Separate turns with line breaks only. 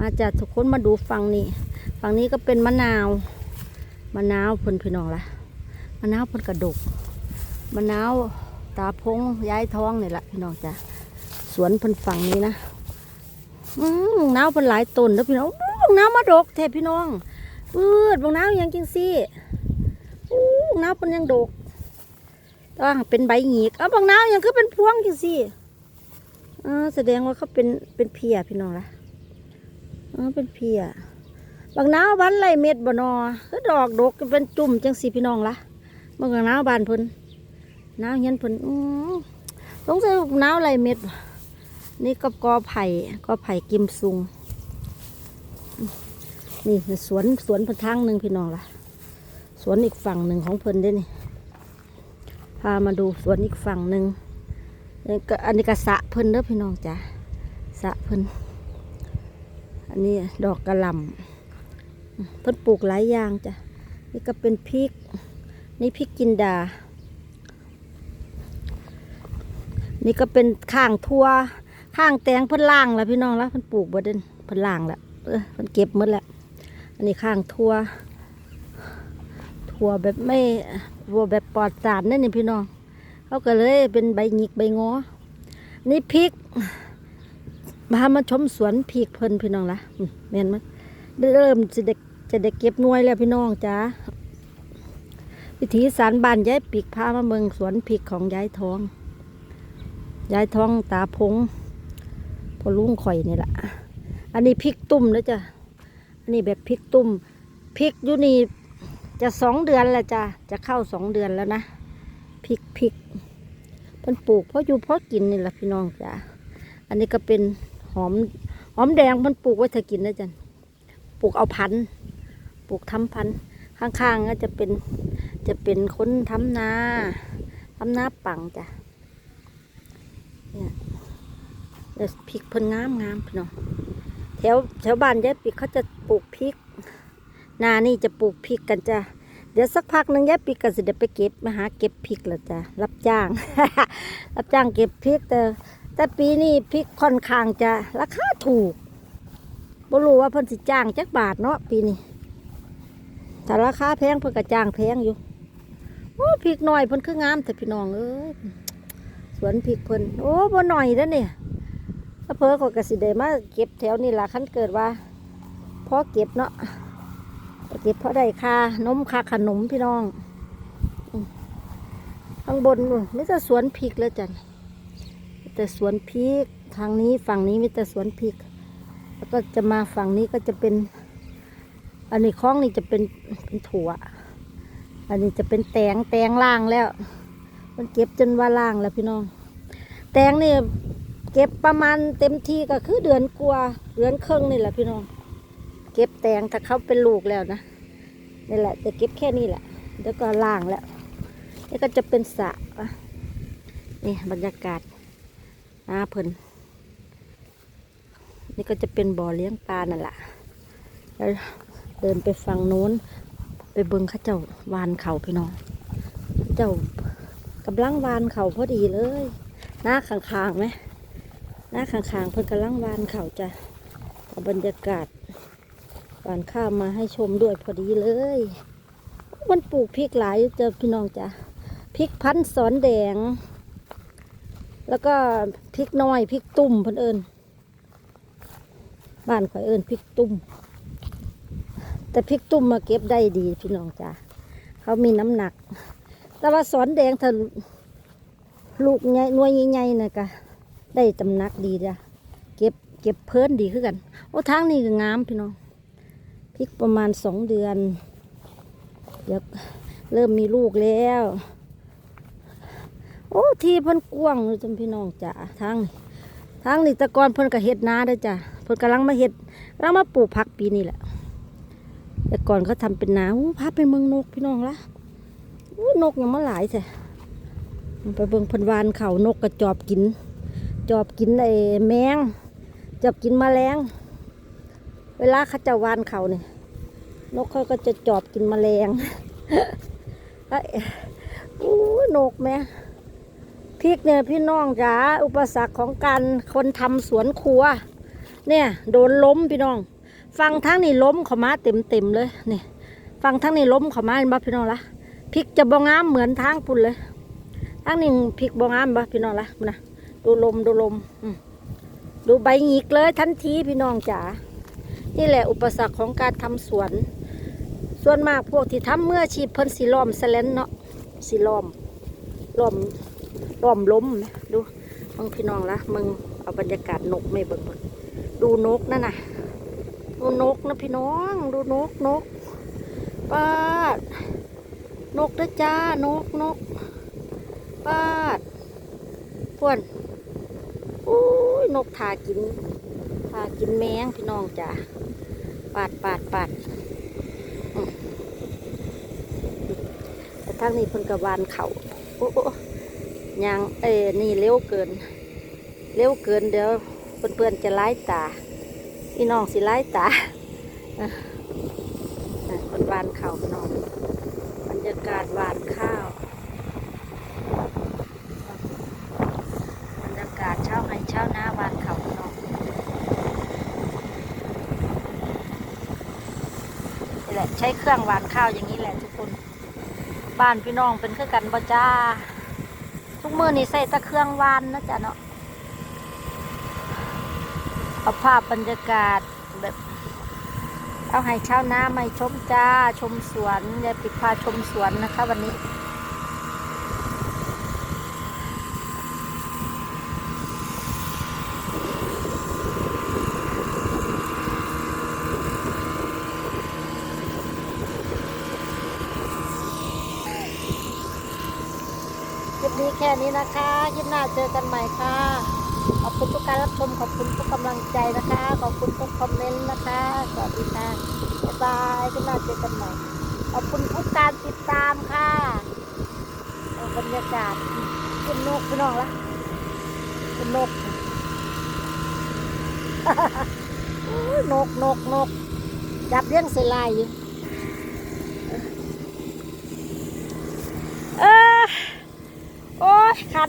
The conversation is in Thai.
มาจากทุกคนมาดูฝั่งนี้ฝั่งนี้ก็เป็นมะนาว มะนาวเพิ่นพี่น้องละมะนาวเพิ่นกระดกมะนาวตาพงย้ายท้องนี่แหละพี่น้องจ้ะสวนเพิ่นฝั่งนี้นะอืมมะนาวเพิ่นหลายต้นแล้วพี่น้องมะนาวมาดกแท้พี่น้องปืดมะนาวยังจังซี่อู้มะนาวเพิ่นยังดกต้องเป็นใบหงีกเอาบางนาวยังคือเป็นพวงจังซี่อ่าแสดงว่าเขาเป็นเป็นเพียพี่น้องละ อ๋อเป็นเพียบางนาววันไรเม็ดบ่นอคือดอกดกเป็นจุ่มจังซี่พี่น้องละบางนาวบานเพิ่นน้าวเห็นผลอือสงสัยน้าวไรเม็ด นี่ก็กอไผ่กอไผ่กิมซุง นี่สวนสวนพิ่นทางหนึ่งพี่น้องละสวนอีกฝั่งหนึ่งของเพิ่นเด้นี่พามาดูสวนอีกฝั่งหนึ่งอันนี้ก็สะเพิ่นเด้อพี่น้องจ้ะสระเพิ่น อันนี้ดอกกระลำเพิ่นปลูกหลายอย่างจ้ะ นี่ก็เป็นพริก นี่พริกจินดา นี่ก็เป็นข้างทั่ว ข้างแตงเพิ่นล่างแล้วพี่น้องแล้วเพิ่นปลูกบ่เด่นเพิ่นล่างแล้วเออเพิ่นเก็บหมดแล้ว อันนี้ข้างทั่ว ทั่วแบบไม่ทั่วแบบปลอดสารนั่นนี่พี่น้อง เขาก็เลยเป็นใบหยิกใบงอ นี่พริก มามาชมสวนพริกเพลินพี่น้องละอืมแม่นมั้ยเริ่มจะได้จะได้เก็บน่วยแล้วพี่น้องจ้าวิถีสารบานยายปีกพามาเมืองสวนพริกของยายทองยายท้องตาพงพอลุงข่อยนี่แหละอันนี้พริกตุ่มแล้วจ้ะอันนี้แบบพริกตุ่มพริกยูนีจะสองเดือนแล้วจ้ะจะเข้าสองเดือนแล้วนะพริกพริกเพิ่นปลูกเพราะอยู่เพราะกินนี่แหละพี่น้องจ้ะอันนี้ก็เป็น หอมหอมแดงเพิ่นปลูกไว้ถ้ากินนะจ้ะปลูกเอาพันธุ์ปลูกทำพันธุ์ข้างๆก็จะเป็นจะเป็นคนทำนาทำนาปังจ้ะเดี๋ยวพริกเพิ่นงามงามพี่น้องแถวแถวบ้านยายปิกเขาจะปลูกพริกนานี่จะปลูกพริกกันจ้ะเดี๋ยวสักพักหนึ่งยายปิกก็จะไปเก็บมาหาเก็บพริกแล้วจ้ะรับจ้าง รับจ้างเก็บพริกแต่ แต่ปีนี้พริกค่อนข้างจะราคาถูกบ่รู้ว่าเพิ่นสิจ้างจักบาทเนาะปีนี้ถ้าราคาแพงเพิ่นก็จ้างแพงอยู่โอ้พริกหน่อยเพิ่นคืองามแต่พี่น้องเอ้ยสวนพริกเพิ่นโอ้บ่หน่อยแล้วเนี่ยถ้าเพอก็กสิเดมาเก็บแถวนี่ล่ะคันเกิดว่าพอเก็บเนาะเก็บเพราะได้ค่านมค่าขนมพี่น้องข้างบนนู่นไม่แต่สวนพริกแล้วจ้ะ แต่สวนพริกทางนี้ฝั่งนี้มีแต่สวนพริก แล้วก็จะมาฝั่งนี้ก็จะเป็น อันนี้คล้องนี่จะเป็นเป็นถั่ว อันนี้จะเป็นแตงแตงล่างแล้ว มันเก็บจนว่าล่างแล้วพี่น้อง แตงนี่เก็บประมาณเต็มที่ก็คือเดือนกว่าเดือนครึ่งนี่แหละพี่น้อง เก็บแตงถ้าเขาเป็นลูกแล้วนะนี่แหละจะเก็บแค่นี้แหละแล้วก็ล่างแล้วนี่ก็จะเป็นสระอะนี่บรรยากาศ นาเพิ่นนี่ก็จะเป็นบ่อเลี้ยงปลานั่นแหละแล้วเดินไปฝั่งโน้น ไปเบิ้งข้าเจ้าวานเขาพี่น้องเจ้ากำลังวานเขาพอดีเลย หน้าข้างๆไหมหน้าข้างๆเพิ่นกำลังวานเขาจะเอาบรรยากาศวานข้าวมาให้ชมด้วยพอดีเลย มันปลูกพริกหลายเจอพี่น้องจ้ะพริกพันธุ์สอนแดง แล้วก็พริกน้อยพริกตุ่มเพิ่นเอิญบ้านข่อยเอิญพริกตุ่มแต่พริกตุ่มมาเก็บได้ดีพี่น้องจ้ะเขามีน้ำหนัก แต่ว่าสอนแดงถ้าลูกใหญ่น่วยใหญ่ๆนะกะได้ตำหนักดีจ้ะเก็บเก็บเพิ่นดีขึ้นกัน โอ้ทางนี้ก็งามพี่น้องพริกประมาณสองเดือน เดี๋ยวเริ่มมีลูกแล้ว โอ้ที่เพิ่นกว้างเลยจ้ะพี่น้องจ้ะทางทางนี้แตะกอนเพิ่นก็เฮ็ดนาได้จ้ะเพิ่นกำลังมาเฮ็ดกำลังมาปลูกผักปีนี้แหละ แต่ก่อนเขาทำเป็นนาอู้พาไปเมืองนกพี่น้องละอู้นกยังมาหลายแท้ไปเบิ่งเพันวานเขานกกระจอบกิน จอบกินไอ้แมงจอบกินแมลงเวลาเขาจะวานเขาเนี่ยนกเขาก็จะจอบกินแมลงไอ้อู้นกแม่ พริกเนี่ยพี่น้องจ๋าอุปสรรคของการคนทำสวนครัว เนี่ยโดนล้มพี่น้อง ฟังทั้งนี่ล้มขามาเต็มเต็มเลยนี่ฟังทั้งนี่ล้มขามาเห็นบ่พี่น้องละพริกจะบ่งามเหมือนทางปุ่นเลยทางนี่พริกบ่งามบ่พี่น้องละมันะดูลมดูลมดูใบหงิกเลยทันทีพี่น้องจ๋านี่แหละอุปสรรคของการทำสวน ส่วนมากพวกที่ทำเมื่อชีพเพิ่นสีล้อมแสลนเนาะสีล้อมล้อม ล้อมล้มไหมดูมึงพี่น้องละมึงเอาบรรยากาศนกไม่เบิ่งเบิ่งดูนกนั่นน่ะ ดูนกนะพี่น้อง ดูนกนกป้าดนกด้วยจ้านกนกป้าดพวนอุ้ยนกทากินทากินแมงพี่น้องจ้าปาดปาดปาดอืมแต่ทางนี้เพิ่นกระวานเขาโอ้ ยังเอ้นี่เร็วเกิน เร็วเกินเดี๋ยวเพื่อนๆจะไล่ตาพี่น้องสิไล่ตาคนวานข้าวน้องบรรยากาศหวานข้าวบรรยากาศเช้าให้เช้าหน้าวานข้าวน้องนี่แหละใช้เครื่องหวานข้าวอย่างนี้แหละทุกคน บ้านพี่น้องเป็นคือกันบ่จ้า ทุกมือนี่ใส่ตะเครื่องวานนะจ๊ะเนาะเอาภาพบรรยากาศแบบเอาให้ชาวนามาชมจ้าชมสวนยายปิดพาชมสวนนะคะ วันนี้ แค่นี้นะคะคลิปหน้าเจอกันใหม่ค่ะ ขอบคุณทุกการรับชม ขอบคุณทุกกำลังใจนะคะ ขอบคุณทุกคอมเมนต์นะคะ สวัสดีค่ะ บ๊ายบายคลิปหน้าเจอกันใหม่ ขอบคุณทุกการติดตามค่ะบรรยากาศคุณนกพี่น้องละคุณนกนกนกนกจับเลี้ยงเสลายอยู่ คัน